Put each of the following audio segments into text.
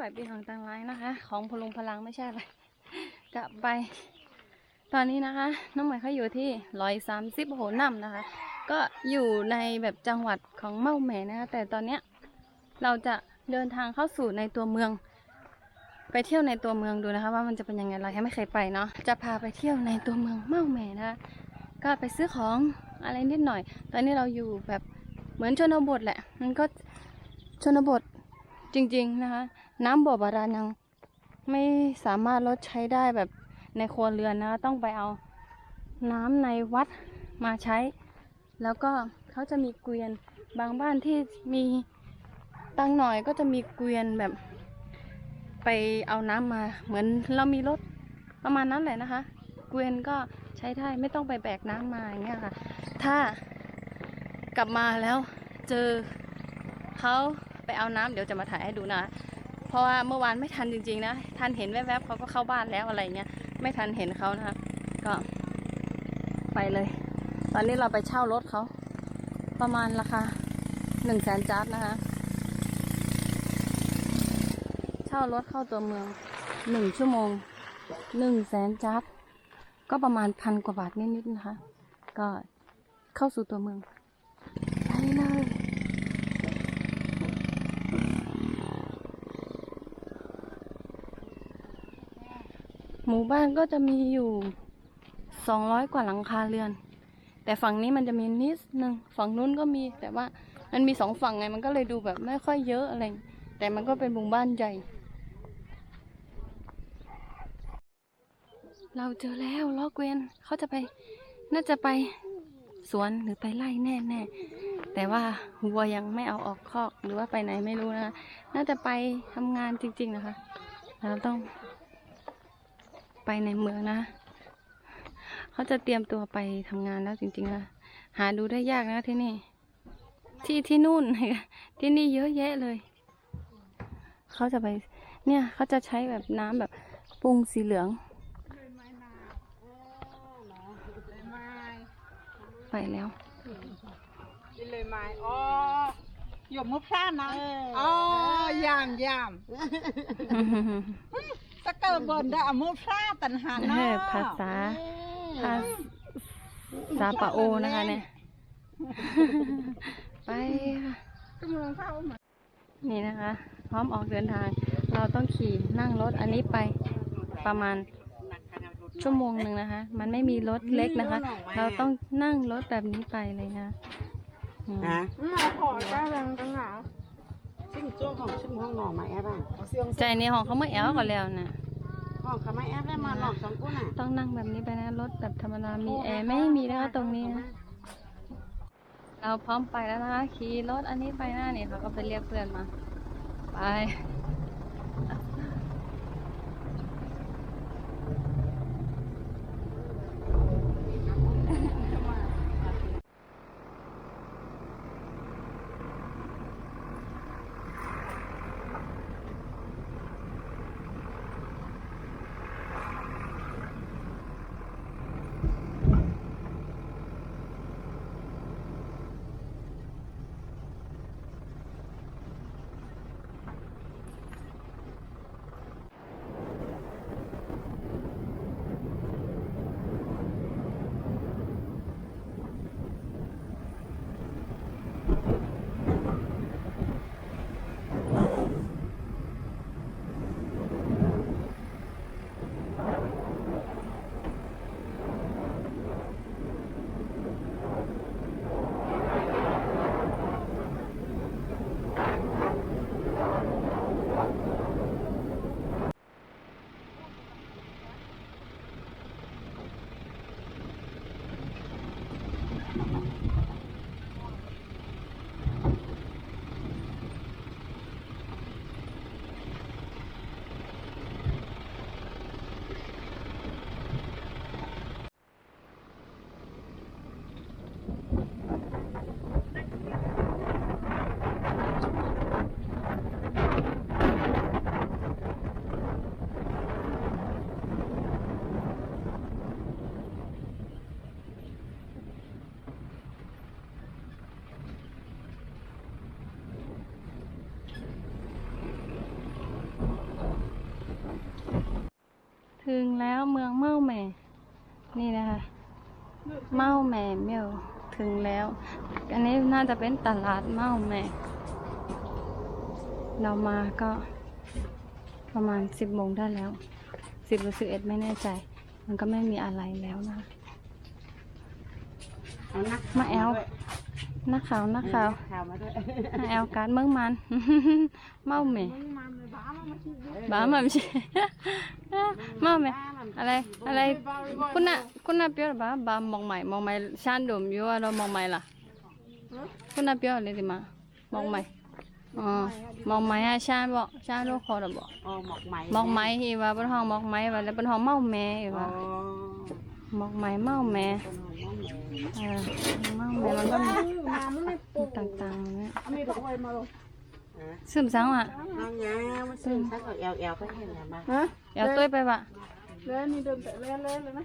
ขอยปีของตังไร้นะคะ ของพลุงพลังไม่ใช่อะไรกลับไป ตอนนี้นะคะ น้องใหม่เขาอยู่ที่ร้อยสามสิบโหนำนะคะ ก็อยู่ในแบบจังหวัดของเม่าแหม่นะคะ แต่ตอนเนี้ยเราจะเดินทางเข้าสู่ในตัวเมือง ไปเที่ยวในตัวเมืองดูนะคะ ว่ามันจะเป็นยังไงเรายังไม่เคยไปเนาะจะพาไปเที่ยวในตัวเมืองเม่าแหม่นะคะ ก็ไปซื้อของอะไรนิดหน่อย ตอนนี้เราอยู่แบบเหมือนชนบทแหละ มันก็ชนบทจริง ๆ นะคะ น้ำบ่อบาดาลยังไม่สามารถลดใช้ได้แบบในครัวเรือนนะคะต้องไปเอาน้ำในวัดมาใช้ แล้วก็เขาจะมีเกวียนบางบ้านที่มีตังหน่อยก็จะมีเกวียนแบบ ไปเอาน้ำมาเหมือนเรามีรถประมาณนั้นแหละนะคะ เกวียนก็ใช้ได้ไม่ต้องไปแบกน้ำมาอย่างเงี้ยค่ะ ถ้ากลับมาแล้วเจอเขาไปเอาน้ำเดี๋ยวจะมาถ่ายให้ดูนะ เพราะว่าเมื่อวานไม่ทันจริง ๆ นะทันเห็นแวบๆเขาก็เข้าบ้านแล้วอะไรเงี้ยไม่ทันเห็นเขานะคะก็ ไปเลย ตอนนี้เราไปเช่ารถเขาประมาณราคาหนึ่งแสนจาร์ดนะคะ เช่ารถเข้าตัวเมืองหนึ่งชั่วโมงหนึ่งแสนจาร์ดก็ประมาณพันกว่าบาทนิดๆนะคะ ก็เข้าสู่ตัวเมืองไปเลย หมู่บ้านก็จะมีอยู่สองร้อยกว่าหลังคาเรือน แต่ฝั่งนี้มันจะมีนิดนึงฝั่งนู้นก็มี แต่ว่ามันมีสองฝั่งไงมันก็เลยดูแบบไม่ค่อยเยอะอะไร แต่มันก็เป็นหมู่บ้านใหญ่ เราเจอแล้วล้อเกวียนเขาจะไป น่าจะไปสวนหรือไปไล่แน่แน่แต่ว่าวัวยังไม่เอาออกคอกหรือว่าไปไหนไม่รู้นะคะน่าจะไปทำงานจริง ๆ นะคะ เราต้อง ไปในเมืองนะ เขาจะเตรียมตัวไปทำงานแล้วจริงๆนะหาดูได้ยากนะที่นี่ ที่ที่นู่น ที่นี่เยอะแยะเลย เขาจะไป เนี่ยเขาจะใช้แบบน้ำแบบปรุงสีเหลือง ไปแล้ว đi lời mày ô dùng mốc xa nè ô yam yam ta cơ bồn đã mốc xa tận hàn เอ nó อภาษาภาษาปะโอนะคะเนี่ย ไปค่ะ cái mường sao mà นี่นะคะ พร้อมออกเดินทาง เราต้องขี่นั่งรถอันนี้ไปประมาณชั่วโมงหนึ่งนะคะ มันไม่มีรถเล็กนะคะ เราต้องนั่งรถแบบนี้ไปเลยนะอืม hả nó khổ ra rằng cái nào xin chỗ không xin ห้องนอนมาแอบอะใจในห้องเขาไม่แอลก่อนแล้วนะ ห้องเขาไม่แอบได้มาหลอกสองกุ้นอะต้องนั่งแบบนี้ไปนะ รถแบบธรรมดา มีแอร์ไม่มีนะคะตรงนี้นะ เราพร้อมไปแล้วนะคะ ขี่รถอันนี้ไปหน้านี่เขาก็ไปเรียกเพื่อนมา ไป เมืองเมาแหม่ นี่นะคะ เมาแหม่เมียวถึงแล้ว อันนี้น่าจะเป็นตลาดเมาแหม่ เรามาก็ประมาณสิบโมงได้แล้วสิบหรือสิบเอ็ดไม่แน่ใจ มันก็ไม่มีอะไรแล้วนะ เอานักมาแอล นักข่าวนักข่าวข่าวมาด้วยนักแอลการเมืองมัน เมาแหม่มันเลยบ้ามันมาชิมบ้ามันไม่ใช่เมาแหม่อะไรอะไรคุณน่ะคุณน่ะเปียวบ้าบ้ามองใหม่มองใหม่ชานดมอยู่ว่าเรามองใหม่ล่ะคุณน่ะเปียวอะไรดิมามองใหม่อ๋อมองใหม่อะชานบอกชานโลกคอร์ดบอกอ๋อหมอกไหมมองไหม้ที่ว่าเป็นห้องมองไหม้ว่าแล้วเป็นห้องเมาแม่อีกอ๋อว่าหมอกไหม้เมาแม่ เป็นหมอกไหมเออเมาแม่มันก็มีต่างๆเนี่ยซึมซังอะน้องยามาซื้อสักเอาแอลแอลไปเห็นแล้วมาฮะเดี๋ยวตุ้ยไปปะเล่นนี่เดินแต่เล่นเล่นเลยนะ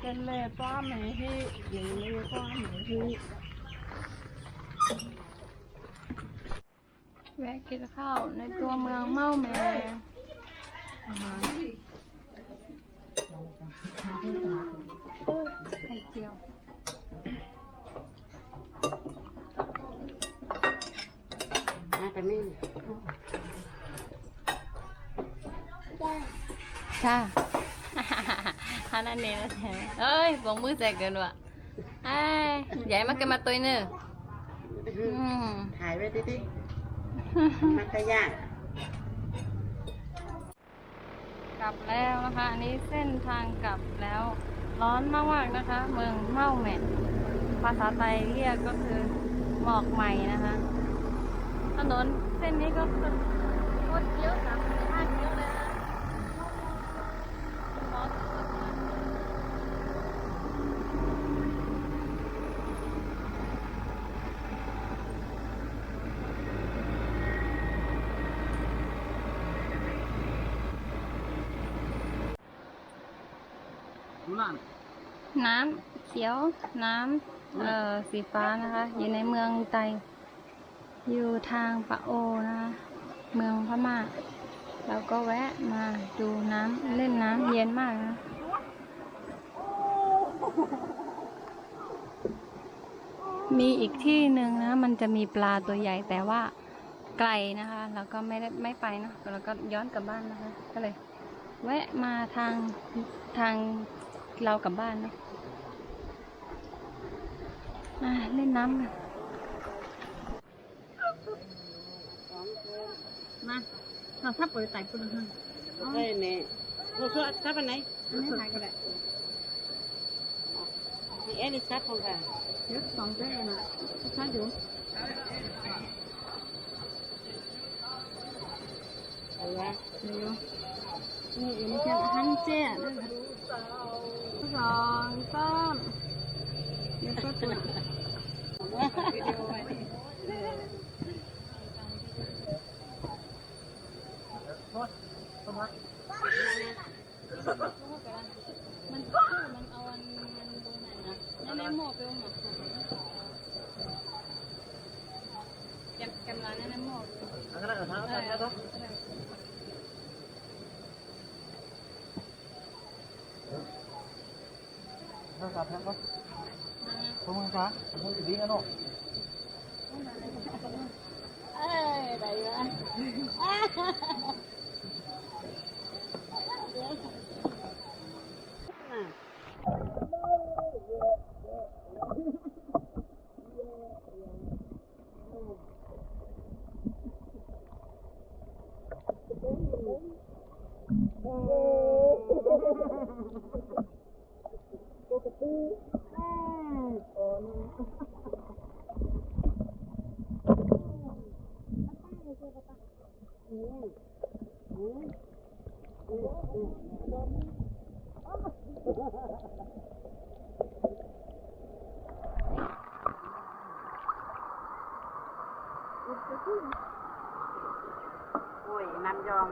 เป็นเล่ป้าแม่ที่ย่างเล่ป้าแม่ที่แวะกินข้าวในตัวเมืองเมาแม่ ไข่เจียว มาไปนี่ค่ะฮานาเนแล้วแท้เอ้ยบองมือแจกเกินว่ะไอ้ยใหญ่มากเกินมาตัวเนื้ออืมถ่ายไว้ดิดิมักกะยาก ก ลับแล้วนะคะ อันนี้เส้นทางกลับแล้ว ร้อนมากๆนะคะ เมืองเมาแหม่ภาษาไทยเรียกก็คือหมอกใหม่นะคะ ถนนเส้นนี้ก็คือรถเยอะนะมสิบห้ากิโลเลยนะร้อนสุดๆนะ น้ำเขียว น้ำเอ่อสีฟ้านะคะ อยู่ในเมืองไต อยู่ทางปะโอนะคะ เมืองพม่าเราก็แวะมาดูน้ำเล่นน้ำเย็นมากนะมีอีกที่หนึ่งนะ มันจะมีปลาตัวใหญ่แต่ว่าไกลนะคะเราก็ไม่ได้ไม่ไปนะเราก็ย้อนกลับบ้านนะคะ ก็เลย แวะมาทางทาง เรากลับบ้านเนอะอะเล่นน้ำกันมาเราถ้าเปิดไต่ปุ่นให้ใช่เนี่ยเราชอบทับอันไหนอันนี้ถ่ายก็ได้มีเอลิซับของกันเดี๋ยวสองเจ๊นะถ้าอยู่เอาละเดี๋ยวนี่เอ็มเชียงฮันเจ้ด้วยสองสา มเดี๋ยวก็ตัววิดีโอไว้ มันก็มันเอาอันมันตรงไหนนะนั่นในหมอกไปเอาหมอกแกมแกมร้านนั่นในหมอกเออ เอ้ยได้ละ โอ้ยน้ำยอง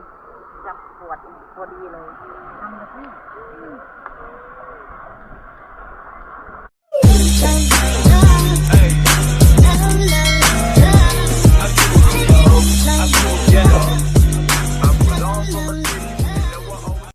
จับปวดพอดีเลยทำแบบนี้